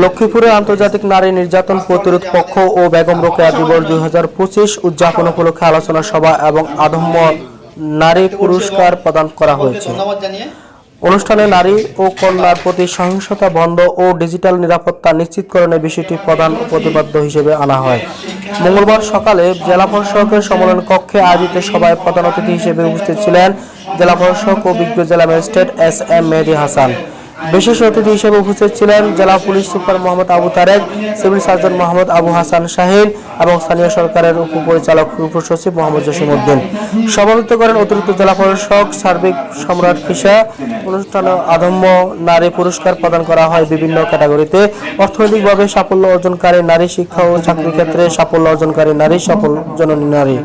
লক্ষ্মীপুরে আন্তর্জাতিক নারী নির্যাতন প্রতিরোধ পক্ষ ও বেগম রোকেয়া দিবস দুই হাজার পঁচিশ উদযাপন উপলক্ষে আলোচনা সভা এবং আধম্য নারী পুরস্কার প্রদান করা হয়েছে। অনুষ্ঠানে নারী ও কন্যার প্রতি সহিংসতা বন্ধ ও ডিজিটাল নিরাপত্তা নিশ্চিতকরণের বিষয়টি প্রধান প্রতিপাদ্য হিসেবে আনা হয়। মঙ্গলবার সকালে জেলা প্রশাসকের সম্মেলন কক্ষে আয়োজিত সভায় প্রধান অতিথি হিসেবে উপস্থিত ছিলেন জেলা প্রশাসক ও বিজ্ঞ জেলা magistrate S M Mehedi Hasan. বিশেষ অতিথি হিসেবে উপস্থিত ছিলেন জেলা police super Mohammad Abu Tarek, civil surgeon Mohammad Abu Hasan Shahin এবং স্থানীয় সরকারের উপপরিচালক উপসচিব মোহাম্মদ জসিম উদ্দিন সভাপতিত্ব করেন অতিরিক্ত জেলা প্রশাসক সার্বিক সম্রাট খিসা অনুষ্ঠানে আদম্য নারী পুরস্কার প্রদান করা হয় বিভিন্ন ক্যাটাগরিতে। অর্থনৈতিকভাবে সাফল্য অর্জনকারী নারী শিক্ষা ও চাকরি ক্ষেত্রে সাফল্য অর্জনকারী নারী, সফল জননী নারী।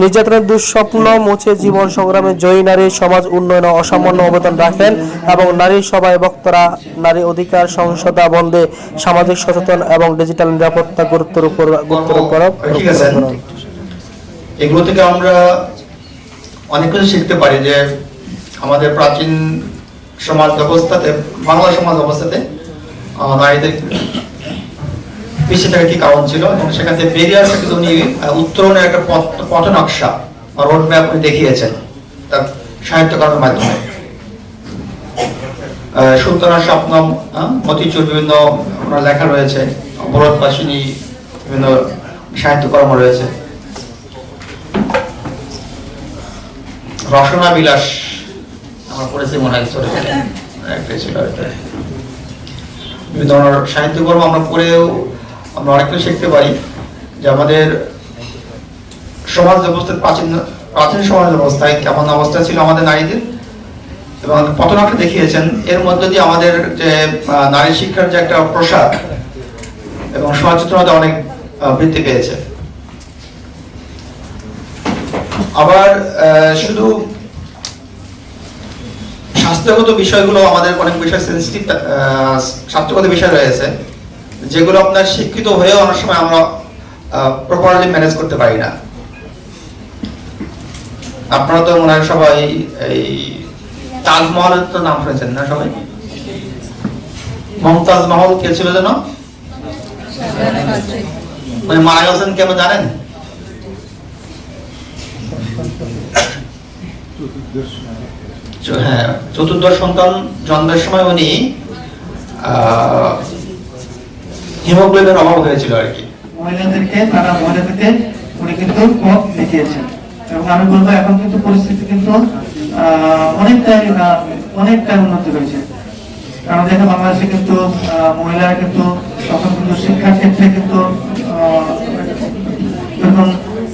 নির্যাতনের দুঃস্বপ্ন মুছে জীবন সংগ্রামে জয়ী নারী সমাজ উন্নয়নে অসামান্য অবদান রাখেন এবং নারী সভায় বক্তারা নারী অধিকার সহিংসতা বন্ধে সামাজিক সচেতন এবং ডিজিটাল নিরাপত্তা গুরুত্বের উপর গুরুত্বের উপর ঠিক আছে এগুলো থেকে আমরা অনেক কিছু শিখতে পারি যে আমাদের প্রাচীন সমাজ ব্যবস্থাতে বাংলা সমাজ ব্যবস্থাতে আহ, নারীদের পিছিয়ে থাকার কি কারণ ছিল? এবং সেখান থেকে বেরিয়ে আসা কিছু উনি উত্তরণের একটা পথ পথ নকশা বা রোড ম্যাপ উনি দেখিয়েছেন তার সাহিত্যকরণের মাধ্যমে। আহ, সুলতানা স্বপ্নম মতিচুর বিভিন্ন ওনার লেখা রয়েছে ভরতবাসিনী বিভিন্ন সাহিত্যকর্ম রয়েছে। রসনা বিলাস আমার পড়েছি মনে হয় একটাই ছিল। বিভিন্ন ধরনের সাহিত্যকর্ম আমরা পড়েও আমরা অনেক কিছু শিখতে পারি যে আমাদের সমাজ ব্যবস্থার প্রাচীন প্রাচীন সমাজ ব্যবস্থায় কেমন অবস্থা ছিল আমাদের নারীদের? এবং পতনাকে দেখিয়েছেন। এর মধ্যে দিয়ে আমাদের যে নারী শিক্ষার যে একটা প্রসার এবং সচেতনতা অনেক বৃদ্ধি পেয়েছে। আবার শুধু স্বাস্থ্যগত বিষয়গুলো আমাদের অনেক বিষয় সেন্সিটিভ স্বাস্থ্যগত বিষয় রয়েছে, যেগুলো আপনার শিক্ষিত হয়েও অনেক সময় আমরা প্রপারলি ম্যানেজ করতে পারি না। আপনারা তো মনে হয় সবাই এই তাজমহলের তো নাম শুনেছেন না সবাই? মমতাজ মহল কে ছিল যেন? মানে মারা গেছেন কেন জানেন? হ্যাঁ চতুর্দশ সন্তান জন্মের সময় উনি হিমোগ্লোবিনের অভাব হয়েছিল আর কি। মহিলাদেরকে তারা মহিলাদেরকে উনি কিন্তু দেখিয়েছেন এবং আমি বলব এখন কিন্তু পরিস্থিতি কিন্তু অনেকটাই অনেকটাই উন্নতি হয়েছে। কারণ দেখেন বাংলাদেশে কিন্তু মহিলারা কিন্তু তখন কিন্তু শিক্ষার ক্ষেত্রে কিন্তু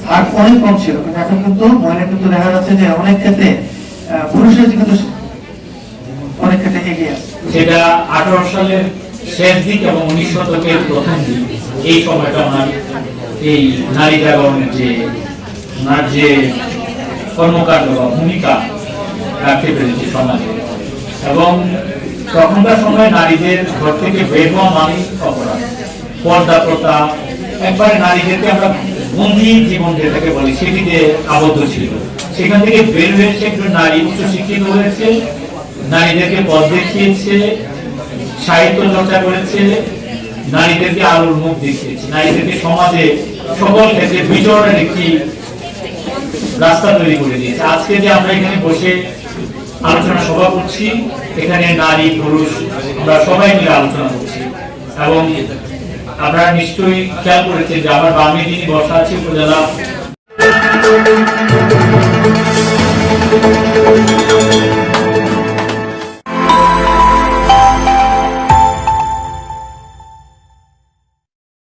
হার অনেক কম ছিল, কিন্তু এখন কিন্তু মহিলা কিন্তু দেখা যাচ্ছে যে অনেক ক্ষেত্রে পুরুষের কিন্তু অনেক ক্ষেত্রে এগিয়ে আছে। যেটা আঠারো সালের শেষ দিক এবং উনিশ শতকের প্রথম দিক। এই সময়টা ওনার এই নারী জাগরণের যে ওনার যে কর্মকাণ্ড বা ভূমিকা রাখতে পেরেছে সমাজে। এবং তখনকার সময় নারীদের ঘর থেকে বের হওয়া মানে অপরাধ। পর্দা প্রথা একবারে নারীদেরকে আমরা বন্দি জীবন যেটাকে বলি, সেটিতে আবদ্ধ ছিল। সেখান থেকে বের হয়েছে একটু নারী উচ্চ শিক্ষিত হয়েছে, নারীদেরকে পথ দেখিয়েছে, সাহিত্য চর্চা করেছে, নারীদেরকে আলোর মুখ দেখিয়েছে। নারীদেরকে সমাজে সকল ক্ষেত্রে বিচরণের একটি রাস্তা তৈরি করে দিয়েছে। আজকে যে আমরা এখানে বসে আলোচনা সভা করছি, এখানে নারী, পুরুষ, আমরা সবাই মিলে আলোচনা করছি। এবং আপনারা নিশ্চয়ই খেয়াল করেছেন যে আমার বামে যিনি বসা আছে উপজেলা